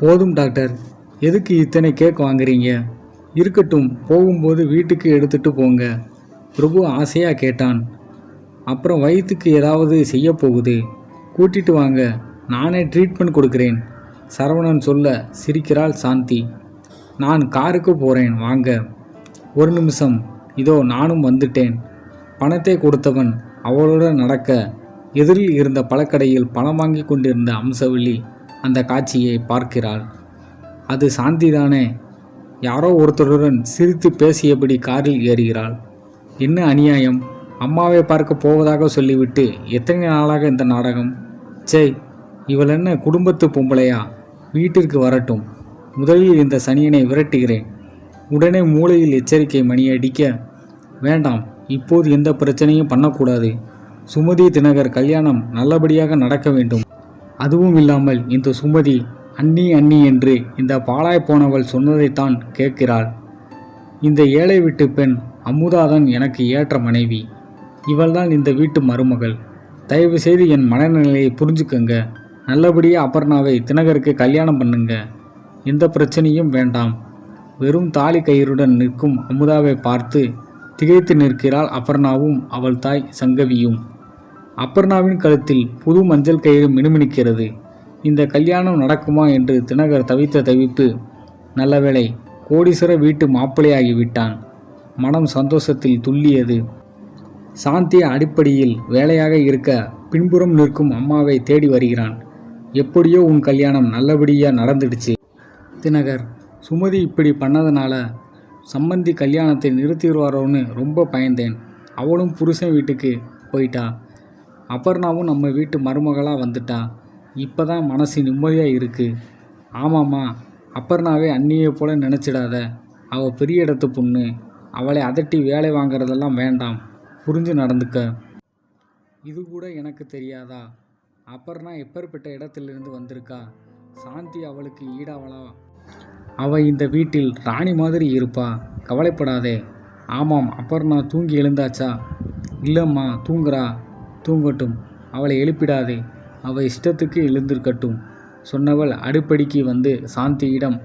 போதும் டாக்டர். எதுக்கு இத்தனை கேக் வாங்குறீங்க? இருக்கட்டும் போகும்போது வீட்டுக்கு எடுத்துட்டு போங்க. பிரபு ஆசையாக கேட்டான். அப்புறம் வயிற்றுக்கு ஏதாவது செய்ய போகுது. கூட்டிட்டு வாங்க. நானே ட்ரீட்மெண்ட் கொடுக்குறேன். சரவணன் சொல்ல சிரிக்கிறாள் சாந்தி. நான் காருக்கு போகிறேன் வாங்க. ஒரு நிமிஷம். இதோ நானும் வந்துட்டேன். பணத்தை கொடுத்தவன் அவளோட நடக்க. எதிரில் இருந்த பழக்கடையில் பணம் வாங்கி கொண்டிருந்த அம்சவள்ளி அந்த காட்சியை பார்க்கிறாள். அது சாந்திதானே? யாரோ ஒருத்தருடன் சிரித்து பேசியபடி காரில் ஏறுகிறாள். என்ன அநியாயம்? அம்மாவை பார்க்க போவதாக சொல்லிவிட்டு எத்தனை நாளாக இந்த நாடகம்? சே இவள் என்ன குடும்பத்து பொம்பளையா? வீட்டிற்கு வரட்டும். முதலில் இந்த சனியனை விரட்டுகிறேன். உடனே மூளையில் எச்சரிக்கை மணி அடிக்க வேண்டாம் இப்போது எந்த பிரச்சனையும் பண்ணக்கூடாது. சுமதி தினகர் கல்யாணம் நல்லபடியாக நடக்க வேண்டும். அதுவும் இல்லாமல் இந்த சுமதி அண்ணி அண்ணி என்று இந்த பாழாய் போனவள் சொன்னதைத்தான் கேட்கிறாள். இந்த ஏழை வீட்டு பெண் அமுதாதான் எனக்கு ஏற்ற மனைவி. இவள்தான் இந்த வீட்டு மருமகள். தயவு செய்து என் மனநிலையை புரிஞ்சுக்கங்க. நல்லபடியாக அபர்ணாவை தினகருக்கு கல்யாணம் பண்ணுங்க. எந்த பிரச்சனையும் வேண்டாம். வெறும் தாலி கயிறுடன் நிற்கும் அமுதாவை பார்த்து திகைத்து நிற்கிறாள் அபர்ணாவும் அவள் தாய் சங்கவியும். அபர்ணாவின் கழுத்தில் புது மஞ்சள் கயிறு மினுமினுக்கிறது. இந்த கல்யாணம் நடக்குமா என்று தினகர் தவித்த தவிப்பு நல்லவேளை கோடீஸ்வர வீட்டு மாப்பிள்ளையாகிவிட்டான் மனம் சந்தோஷத்தில் துள்ளியது. சாந்தி அடிப்படையில் வேலையாக இருக்க பின்புறம் நிற்கும் அம்மாவை தேடி வருகிறான். எப்படியோ உன் கல்யாணம் நல்லபடியாக நடந்துடுச்சு. தினகர் சுமதி இப்படி பண்ணதுனால சம்மந்தி கல்யாணத்தை நிறுத்திடுவாரோன்னு ரொம்ப பயந்தேன். அவளும் புருஷன் வீட்டுக்கு போயிட்டா. அபர்ணாவும் நம்ம வீட்டு மருமகளாக வந்துட்டா. இப்போ தான் மனசு நிம்மதியாக இருக்குது ஆமாம்மா அபர்ணாவே அன்னியை போல நினச்சிடாத. அவள் பெரிய இடத்து பொண்ணு. அவளை அதட்டி வேலை வாங்குறதெல்லாம் வேண்டாம். புரிஞ்சு நடந்துக்க. இது கூட எனக்கு தெரியாதா? அபர்ணா எப்பேற்பட்ட இடத்திலிருந்து வந்திருக்கா? சாந்தி அவளுக்கு ஈடாவளா? அவள் இந்த வீட்டில் ராணி மாதிரி இருப்பா. கவலைப்படாதே. ஆமாம் அபர்ணா தூங்கி எழுந்தாச்சா? இல்லைம்மா தூங்குறா. தூங்கட்டும் அவளை எழுப்பிடாதே அவள் இஷ்டத்துக்கு எழுந்திருக்கட்டும் சொன்னவள் அடுப்படிக்கு வந்து சாந்தியிடம்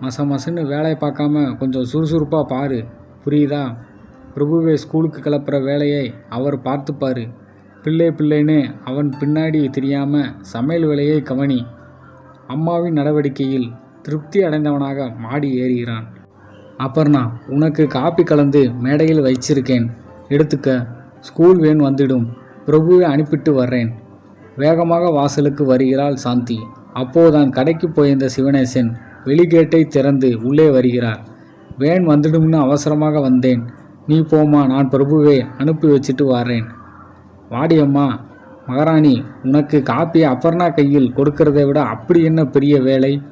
மச மசன்னு வேலையை பார்க்காம கொஞ்சம் சுறுசுறுப்பாக பாரு புரியுதா? பிரபுவை ஸ்கூலுக்கு கிளப்புற வேலையை அவர் பார்த்துப்பார். பிள்ளை பிள்ளைன்னு அவன் பின்னாடி தெரியாமல் சமையல் வேலையை கவனி. அம்மாவின் நடவடிக்கையில் திருப்தி அடைந்தவனாக மாடி ஏறுகிறான். அபர்ணா உனக்கு காப்பி கலந்து மேடையில் வச்சிருக்கேன். எடுத்துக்க ஸ்கூல் வேன் வந்துடும். பிரபுவை அனுப்பிட்டு வர்றேன். வேகமாக வாசலுக்கு வருகிறாள் சாந்தி. அப்போதான் கடைக்கு போயிருந்த சிவனேசன் வெளிகேட்டை திறந்து உள்ளே வருகிறார். வேன் வந்துடும்னு அவசரமாக வந்தேன். நீ போமா நான் பிரபுவை அனுப்பி வச்சுட்டு வரேன். வாடியம்மா மகாராணி உனக்கு காப்பி அபர்ணா கையில் கொடுக்கறதை விட அப்படி என்ன பெரிய வேலை?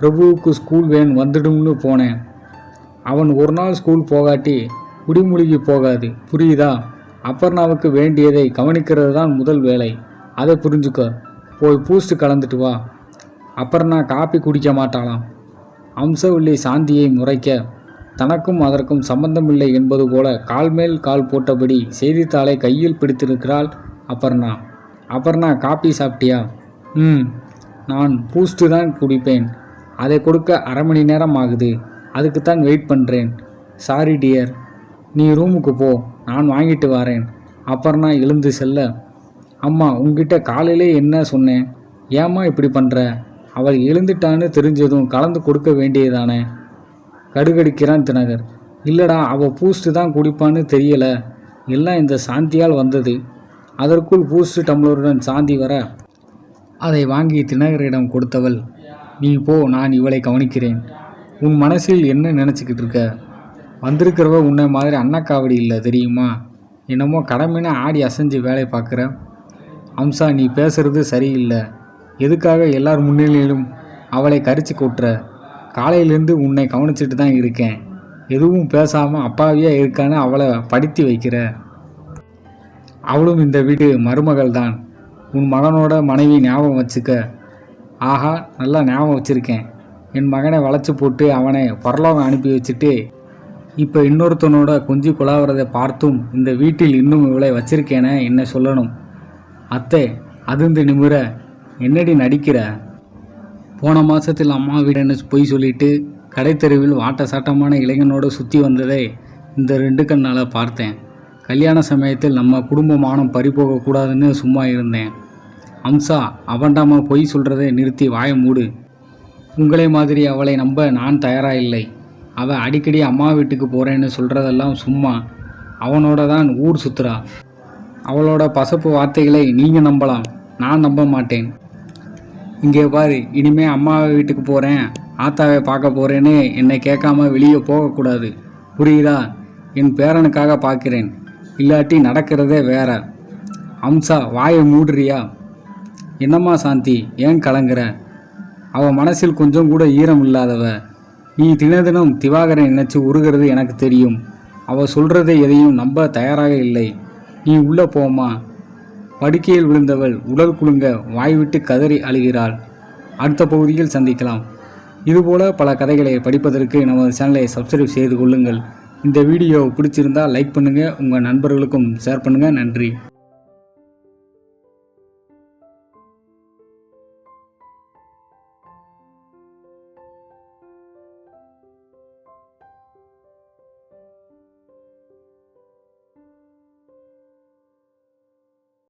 பிரபுவுக்கு ஸ்கூல் வேன் வந்துடும்னு போனேன். அவன் ஒரு நாள் ஸ்கூல் போகாட்டி குடிமூழ்கி போகாது. புரியுதா? அப்பர்ணாவுக்கு வேண்டியதை கவனிக்கிறது தான் முதல் வேலை. அதை புரிஞ்சுக்க. போய் பூஸ்ட் கலந்துட்டு வா. அப்பர்ணா காப்பி குடிக்க மாட்டாளாம். அம்சவள்ளி சாந்தியை முறைக்க. தனக்கும் அதற்கும் சம்பந்தமில்லை என்பது போல கால் மேல் கால் போட்டபடி செய்தித்தாளை கையில் பிடித்திருக்கிறாள் அப்பர்ணா அப்பர்ணா காப்பி சாப்பிட்டியா? ம். நான் பூஸ்ட்டு தான் குடிப்பேன். அதை கொடுக்க அரை மணி நேரம் ஆகுது. அதுக்கு தான் வெயிட் பண்ணுறேன் சாரி டியர். நீ ரூமுக்கு போ நான் வாங்கிட்டு வரேன். அப்புறம் நான் எழுந்து செல்ல அம்மா உங்ககிட்ட காலையிலே என்ன சொன்னேன்? ஏம்மா இப்படி பண்ணுற அவள் எழுந்துட்டான்னு தெரிஞ்சதும் கலந்து கொடுக்க வேண்டியதானே? கடுகடிக்கிறான் தினகர். இல்லடா அவள் பூஸ்ட்டு தான் குடிப்பான்னு தெரியலை. எல்லாம் இந்த சாந்தியால் வந்தது. அதற்குள் பூஸ்ட் டம்ளருடன் சாந்தி வர அதை வாங்கி தினகரிடம் கொடுத்தவள். நீ போ நான் இவளை கவனிக்கிறேன். உன் மனசில் என்ன நினச்சிக்கிட்டு இருக்க? வந்திருக்கிறவ உன்னை மாதிரி அன்னக்காவடி இல்லை தெரியுமா? என்னமோ கடமைன்னு ஆடி அசைஞ்சு வேலை பார்க்குற. அம்சா நீ பேசுறது சரியில்லை. எதுக்காக எல்லார் முன்னிலையிலும் அவளை கரிச்சு கொட்டுற? காலையிலேருந்து உன்னை கவனிச்சிட்டு தான் இருக்கேன். எதுவும் பேசாமல் அப்பாவியாக இருக்கான்னு அவளை படுத்தி வைக்கிற. அவளும் இந்த வீட்டு மருமகள் தான். உன் மகனோட மனைவி ஞாபகம் வச்சுக்க. ஆஹா நல்லா ஞாபகம் வச்சுருக்கேன். என் மகனை வளைச்சி போட்டு அவனை பரலோகம் அனுப்பி வச்சுட்டு இப்போ இன்னொருத்தனோட கொஞ்சி குழாவுறதை பார்த்தும் இந்த வீட்டில் இன்னும் இவளை வச்சிருக்கேனே என்ன சொல்லணும். அத்தை அதிர்ந்து நிமிர என்னடி நடிக்கிற? போன மாதத்தில் அம்மா வீடுன்னு பொய் சொல்லிட்டு கடைத்தெருவில் வாட்ட சாட்டமான இளைஞனோடு சுற்றி வந்ததை இந்த ரெண்டு கண்ணால் பார்த்தேன். கல்யாண சமயத்தில் நம்ம குடும்பமானம் பறிபோகக்கூடாதுன்னு சும்மா இருந்தேன். அம்சா அவன்டாமா பொய் சொல்கிறதை நிறுத்தி வாயை மூடு. உங்களை மாதிரி அவளை நம்ப நான் தயாராக இல்லை. அவள் அடிக்கடி அம்மா வீட்டுக்கு போகிறேன்னு சொல்கிறதெல்லாம் சும்மா. அவனோட தான் ஊர் சுத்துறா. அவளோட பசப்பு வார்த்தைகளை நீங்கள் நம்பலாம். நான் நம்ப மாட்டேன். இங்கே பாரு இனிமே அம்மா வீட்டுக்கு போகிறேன் ஆத்தாவை பார்க்க போகிறேன்னு என்னை கேட்காம வெளியே போகக்கூடாது. புரியுதா? என் பேரனுக்காக பார்க்கிறேன். இல்லாட்டி நடக்கிறதே வேற. அம்சா வாயை மூடுறியா? என்னம்மா சாந்தி ஏன் கலங்குற? அவள் மனசில் கொஞ்சம் கூட ஈரம் இல்லாதவ. நீ தினதினம் திவாகரன் நினைச்சு உருகிறது எனக்கு தெரியும். அவ சொல்றதை எதையும் நம்ப தயாராக இல்லை. நீ உள்ள போமா படுக்கையில் விழுந்தவள் உடல் குலுங்க வாய்விட்டு கதறி அழுகிறாள். அடுத்த பகுதியில் சந்திக்கலாம். இதுபோல பல கதைகளை படிப்பதற்கு நமது சேனலை சப்ஸ்கிரைப் செய்து கொள்ளுங்கள். இந்த வீடியோ பிடிச்சிருந்தால் லைக் பண்ணுங்கள் உங்கள் நண்பர்களுக்கும் ஷேர் பண்ணுங்கள் நன்றி.